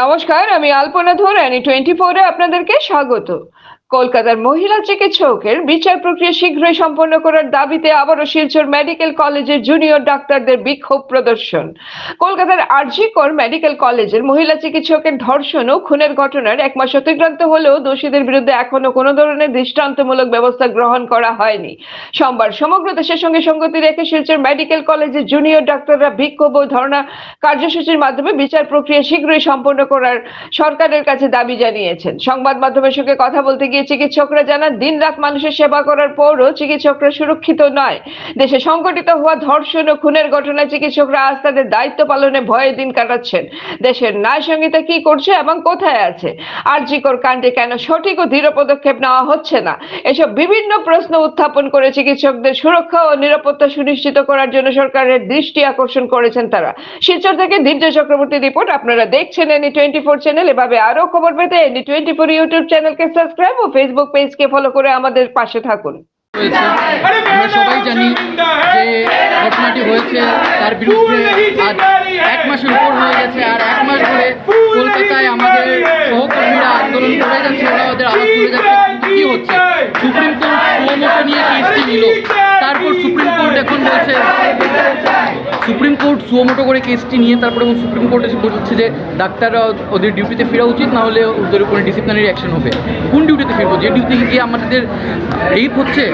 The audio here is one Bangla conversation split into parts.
নমস্কার আমি আলপনা ধরানি টোয়েন্টি ফোরে আপনাদেরকে স্বাগত। কলকাতার মহিলা চিকিৎসকের বিচার প্রক্রিয়া শীঘ্রই সম্পন্ন করার দাবিতে আবারও শিলচর মেডিকেল কলেজের জুনিয়র ডাক্তারদের বিক্ষোভ প্রদর্শন। কলকাতার আরজিকর মেডিকেল কলেজের মহিলা চিকিৎসকের ধর্ষণ ও খুনের ঘটনার এক মাস অতিক্রান্ত হলেও দোষীদের বিরুদ্ধে এখনও কোনো ধরনের দৃষ্টান্তমূলক ব্যবস্থা গ্রহণ করা হয়নি। সোমবার সমগ্র দেশের সঙ্গে সঙ্গতি রেখে শিলচর মেডিকেল কলেজের জুনিয়র ডাক্তাররা বিক্ষোভ ও ধর্ণা কার্যসূচির মাধ্যমে বিচার প্রক্রিয়া শীঘ্রই সম্পন্ন করার সরকারের কাছে দাবি জানিয়েছেন। সংবাদ মাধ্যমের সঙ্গে কথা বলতে গিয়ে চিকিৎসকরা জানান দিন রাত মানুষের সেবা করার পরও চিকিৎসকরা সুরক্ষিত নয়। দেশে সংঘটিত হওয়া ধর্ষণ ও খুনের ঘটনায় চিকিৎসকরা আজ তাদের দায়িত্ব পালনে ভয়ে দিন কাটাচ্ছেন। দেশের ন্যায় সংহিতা কি করছে এবং কোথায় আছে? আরজিকর কাণ্ডে কেন সঠিক ও দৃঢ় পদক্ষেপ নেওয়া হচ্ছে না? এসব বিভিন্ন প্রশ্ন উত্থাপন করে চিকিৎসকদের সুরক্ষা ও নিরাপত্তা সুনিশ্চিত করার জন্য সরকারের দৃষ্টি আকর্ষণ করেছেন তারা। শিলচর থেকে দীর্ঘ চক্রবর্তী রিপোর্ট আপনারা দেখছেন এনি টোয়েন্টি ফোর চ্যানেল এভাবে আরও খবর পেতে এনি টোয়েন্টি ফোর ইউটিউব চ্যানেলকে সাবস্ক্রাইব ও ফেসবুক পেজকে ফলো করে আমাদের পাশে থাকুন। আমরা সবাই জানি যে ঘটনাটি হয়েছে তার বিরুদ্ধে আজ এক মাসের উপর হয়ে গেছে আর এক সুমোটো করে কেসটি নিয়ে তারপরে এবং সুপ্রিম কোর্ট এসে বলছে যে ডাক্তাররা ওদের ডিউটিতে ফেরা উচিত না হলে ওদের উপরে ডিসিপ্লিনারি অ্যাকশন হবে। কোন ডিউটিতে ফিরবো? যে ডিউটিতে গিয়ে আমাদের রেপ হচ্ছে?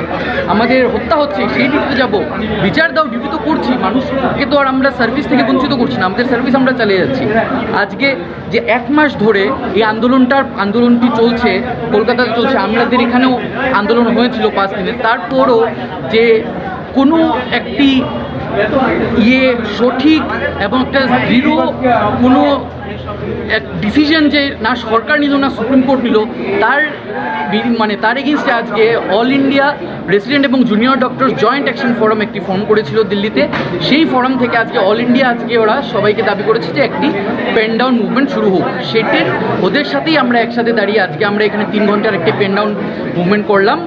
আমাদের হত্যা হচ্ছে? সেই ডিউটিতে যাব? বিচার দাও, ডিউটি তো করছি। মানুষকে তো আর আমরা সার্ভিস থেকে বঞ্চিত করছি না। আমাদের সার্ভিস আমরা চালিয়ে যাচ্ছি। আজকে যে এক মাস ধরে এই আন্দোলনটার, আন্দোলনটি চলছে, কলকাতাতে চলছে, আমাদের এখানেও আন্দোলন হয়েছিল পাঁচ দিনে তারপরও যে কোনো একটি ইয়ে সঠিক এবং একটা দৃঢ় কোনো এক ডিসিশন যে না সরকার নিল, না সুপ্রিম কোর্ট নিল, তার মানে তার এগেনস্টে আজকে অল ইন্ডিয়া রেসিডেন্ট এবং junior doctor joint action forum একটি ফর্ম করেছিল দিল্লিতে। সেই ফোরাম থেকে আজকে অল ইন্ডিয়া আজকে ওরা সবাইকে দাবি করেছে যে একটি পেন ডাউন মুভমেন্ট শুরু হোক। সেটির ওদের সাথেই আমরা একসাথে দাঁড়িয়ে আজকে আমরা এখানে তিন ঘণ্টার একটি পেন ডাউন মুভমেন্ট করলাম।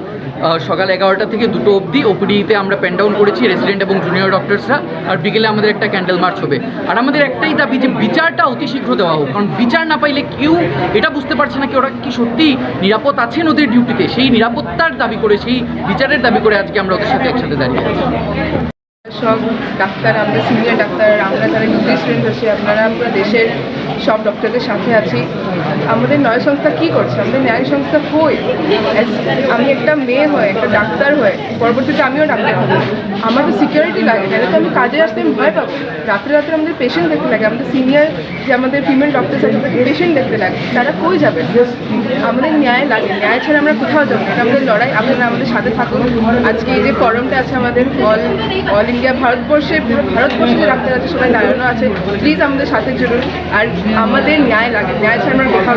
সকাল এগারোটা থেকে দুটো অবধি ওপিডিতে আমরা পেন ডাউন করেছি রেসিডেন্ট এবং জুনিয়র ডক্টরসরা আর বিকেলে আমাদের একটা ক্যান্ডেল মার্চ হবে। আর আমাদের একটাই দাবি যে বিচারটা অতি শীঘ্র দেওয়া হোক। কারণ বিচার না পাইলে কেউ এটা বুঝতে পারছে না কি ওরা কি সত্যি নিরাপদ আছেন ওদের ডিউটিতে। সেই নিরাপত্তার দাবি করে, সেই বিচারের দাবি করে আজকে আমরা ওদের সাথে একসাথে দাঁড়িয়ে আছি। সব ডাক্তার, আমরা সিনিয়র ডাক্তার, আমরা যারা স্টুডেন্ট আছি, আপনারা পুরো দেশের সব ডক্টরদের সাথে আছি। আমাদের ন্যায় সংস্থা কী করছে? আমাদের ন্যায় সংস্থা কই? আমি একটা মেয়ে হয়ে, একটা ডাক্তার হয়ে, পরবর্তীতে আমিও ডাক্তার হব। আমার তো সিকিউরিটি লাগে নাহলে তো আমি কাজে আসতে আমি ভয় পাবো। রাত্রে রাত্রে আমাদের পেশেন্ট দেখতে লাগে, আমাদের সিনিয়র যে আমাদের ফিমেল ডক্টর আছে পেশেন্ট দেখতে লাগে। তারা কই যাবে? আমাদের ন্যায় লাগে, ন্যায় ছাড়া আমরা কোথাও যাব। এটা আমাদের লড়াই, আপনারা আমাদের সাথে থাকুন। আজকে এই যে ফরমটা আছে আমাদের অল অল ইন্ডিয়া ভারতবর্ষে ভারতবর্ষে যে ডাক্তার আছে, সবাই দাঁড়ানো আছে প্লিজ আমাদের সাথে জুড়ুন। আর আমাদের ন্যায় লাগে, ন্যায় ছাড়া আমরা কোথাও